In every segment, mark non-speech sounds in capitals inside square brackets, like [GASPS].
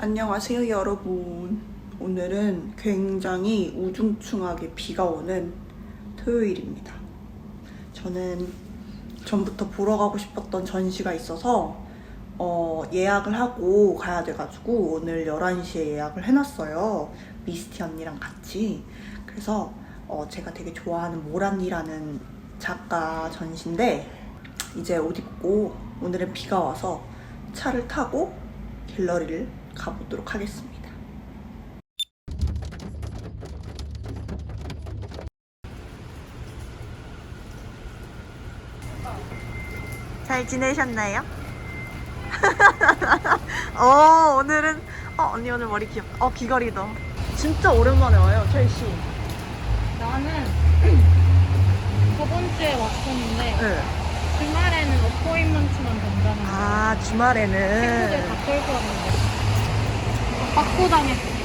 안녕하세요, 여러분. 오늘은 굉장히 우중충하게 비가 오는 토요일입니다. 저는 전부터 보러 가고 싶었던 전시가 있어서 어, 예약을 하고 가야 돼가지고 오늘 11시에 예약을 해놨어요. 미스티 언니랑 같이. 그래서 어, 제가 되게 좋아하는 모란이라는 작가 전시인데 이제 옷 입고 오늘은 비가 와서 차를 타고 갤러리를 가보도록 하겠습니다. 잘 지내셨나요? [LAUGHS] 어 오늘은 어 언니 오늘 머리 귀엽다. 어 귀걸이도. 진짜 오랜만에 와요 첼시. 나는 [CLEARS THROAT] 저번 주에 왔었는데 네. 주말에는 어포인먼트만 된다는 거. 아 친구들 주말에는 다 끌고 왔는데 받고 당했어.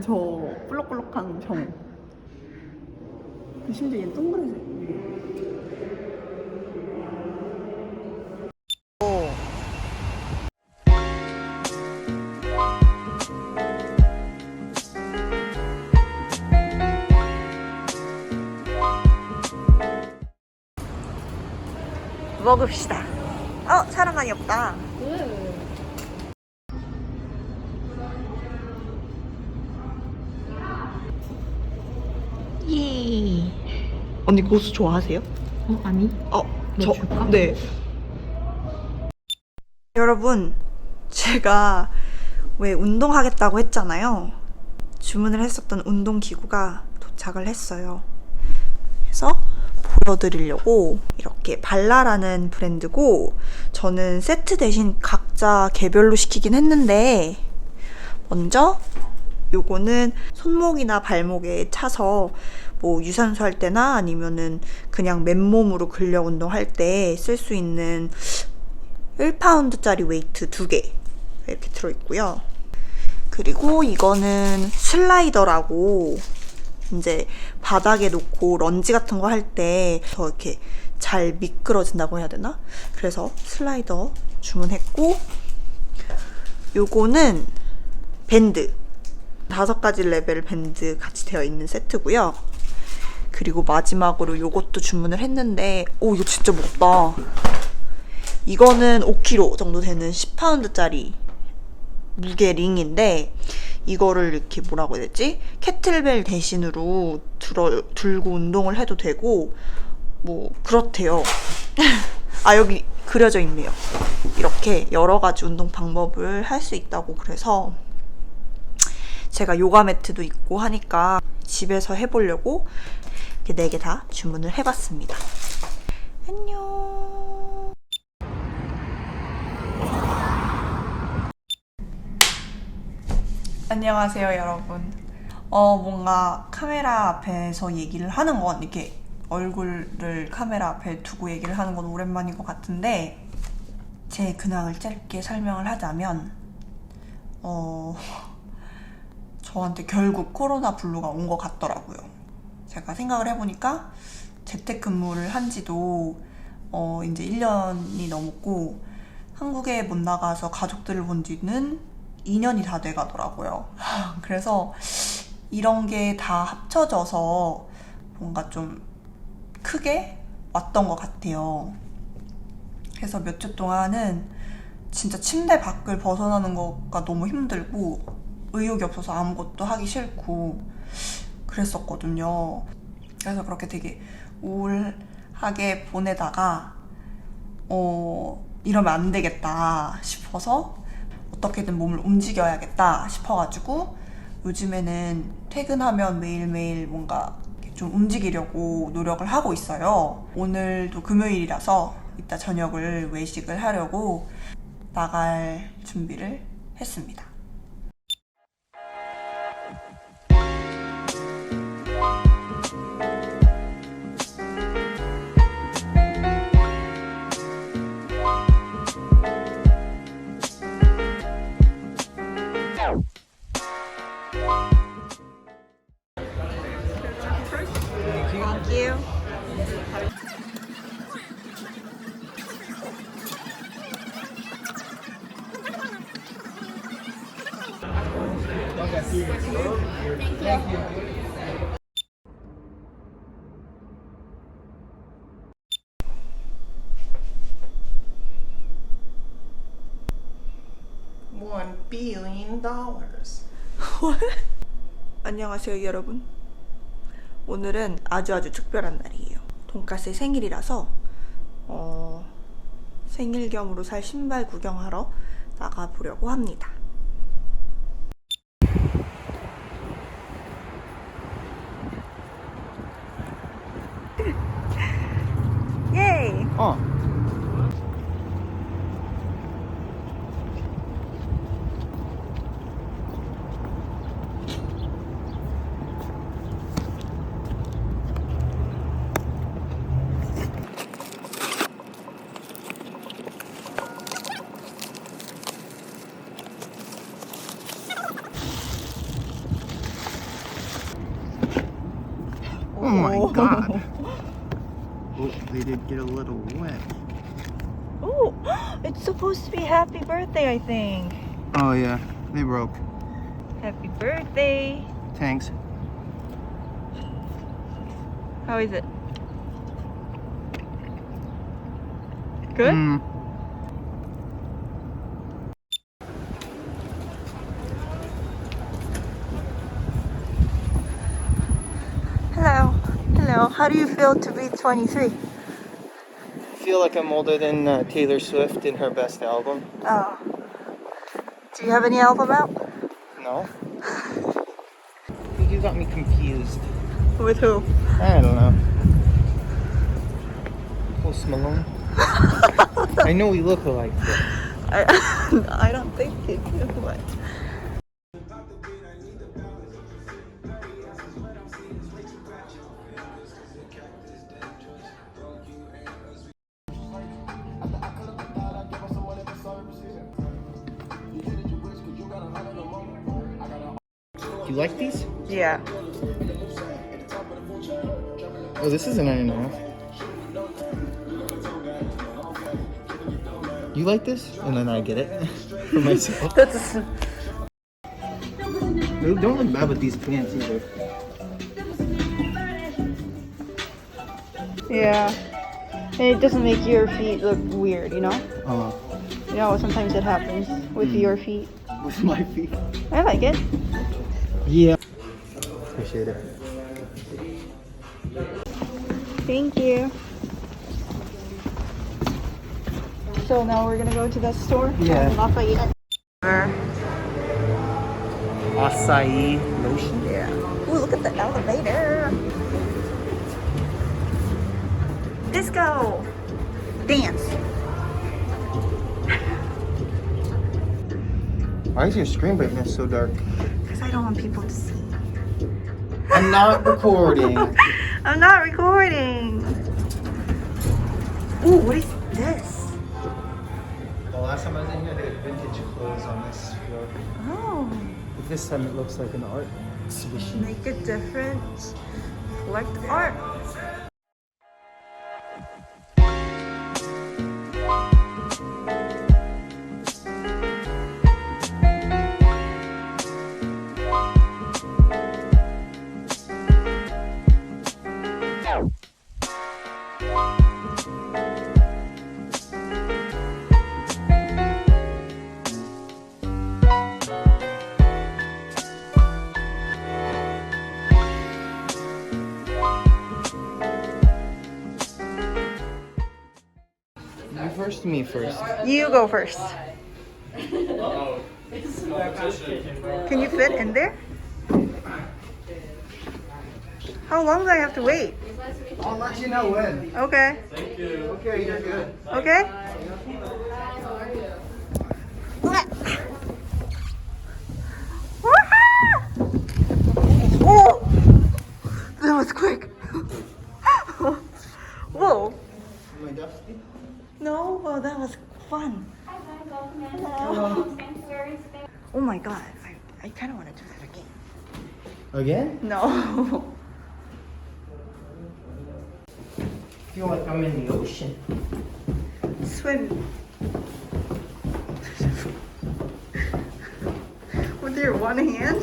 저 볼록볼록한 병. 심지어 얘 동그래서. 먹읍시다. 어, 사람 많이 없다. 예. 언니 고수 좋아하세요? 어 아니? 어, 너 저, 줄까? 네. 여러분, 제가 왜 운동하겠다고 했잖아요. 주문을 했었던 운동 기구가 도착을 했어요. 그래서 보여드리려고 이렇게 발라라는 브랜드고 저는 세트 대신 각자 개별로 시키긴 했는데 먼저 요거는 손목이나 발목에 차서 뭐 유산소 할 때나 아니면은 그냥 맨몸으로 근력 운동할 때 쓸 수 있는 1파운드짜리 웨이트 두 개 이렇게 들어있고요. 그리고 이거는 슬라이더라고 이제 바닥에 놓고 런지 같은 거 할 때 더 이렇게 잘 미끄러진다고 해야 되나? 그래서 슬라이더 주문했고 요거는 밴드 다섯 가지 레벨 밴드 같이 되어 있는 세트고요. 그리고 마지막으로 요것도 주문을 했는데 오 이거 진짜 무겁다. 이거는 5kg 정도 되는 10파운드짜리 무게 링인데 이거를 이렇게 뭐라고 해야 되지? 캐틀벨 대신으로 들어, 들고 운동을 해도 되고 뭐 그렇대요. [LAUGHS] 아 여기 그려져 있네요. 이렇게 여러 가지 운동 방법을 할 수 있다고 그래서 제가 요가 매트도 있고 하니까 집에서 해보려고 이렇게 네 개 다 주문을 해봤습니다. 안녕. 안녕하세요, 여러분. 어, 뭔가 카메라 앞에서 얘기를 하는 건 이렇게 얼굴을 카메라 앞에 두고 얘기를 하는 건 오랜만인 것 같은데 제 근황을 짧게 설명을 하자면 어, 저한테 결국 코로나 블루가 온 것 같더라고요. 제가 생각을 해보니까 재택근무를 한 지도 어, 이제 1년이 넘었고 한국에 못 나가서 가족들을 본 지는 2년이 다 돼 가더라고요. [LAUGHS] 그래서 이런 게 다 합쳐져서 뭔가 좀 크게 왔던 것 같아요. 그래서 몇 주 동안은 진짜 침대 밖을 벗어나는 거가 너무 힘들고 의욕이 없어서 아무것도 하기 싫고 그랬었거든요. 그래서 그렇게 되게 우울하게 보내다가 어 이러면 안 되겠다 싶어서 어떻게든 몸을 움직여야겠다 싶어가지고 요즘에는 퇴근하면 매일매일 뭔가 좀 움직이려고 노력을 하고 있어요. 오늘도 금요일이라서 이따 저녁을 외식을 하려고 나갈 준비를 했습니다. you. One billion dollars. [LAUGHS] 안녕하세요 여러분 오늘은 아주 아주 특별한 날이에요. 돈까스의 생일이라서 어, 생일 겸으로 살 신발 구경하러 나가보려고 합니다. [LAUGHS] 예이! 어. My god. [LAUGHS] Oh, they did get a little wet. Oh, [GASPS] it's supposed to be happy birthday, I think. Oh yeah, they broke. Happy birthday. Thanks. How is it? Good? Mm. Hello. Hello. How do you feel to be 23? I feel like I'm older than uh, Taylor Swift in her best album. Oh. Do you have any album out? No. You got me confused. With who? I don't know. Post Malone. [LAUGHS] I know we look alike, but I, [LAUGHS] I don't think you do, but. Like these? Yeah. Oh, this is a nine and a half. You like this? And then I get it [LAUGHS] for myself. That's They don't look bad with these pants either. Yeah. And it doesn't make your feet look weird, you know? Uh, You know, sometimes it happens with your feet. [LAUGHS] with my feet. I like it. Yeah. Appreciate it. Thank you. So now we're gonna go to the store. Yeah. Lafayette. Acai lotion. Yeah. Ooh, look at the elevator. Disco. Dance. Why is your screen brightness so dark? Because I don't want people to see. I'm not recording. [LAUGHS] I'm not recording. Ooh, what is this? the last time I was in here, they had vintage clothes on this floor. Oh, But this time it looks like an art exhibition. make a different. Collect art. First, me first. You go first. Can you fit in there? How long do I have to wait? I'll let you know when. Okay. Thank you. Okay, you're good. Okay. Whoa! That was quick. [LAUGHS] Whoa. Am I dusty? No, well, that was fun. Oh my god, I, I kind of want to do that again. Again? No. [LAUGHS] feel like I'm in the ocean. Swim. With your one hand?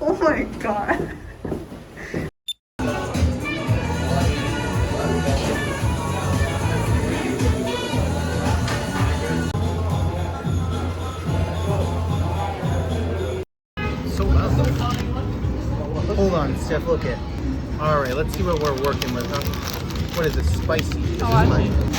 oh my god. So loud. Hold on, Steph. Look at. All right, let's see what we're working with. Huh? What is this? Spicy. Oh,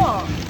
우와.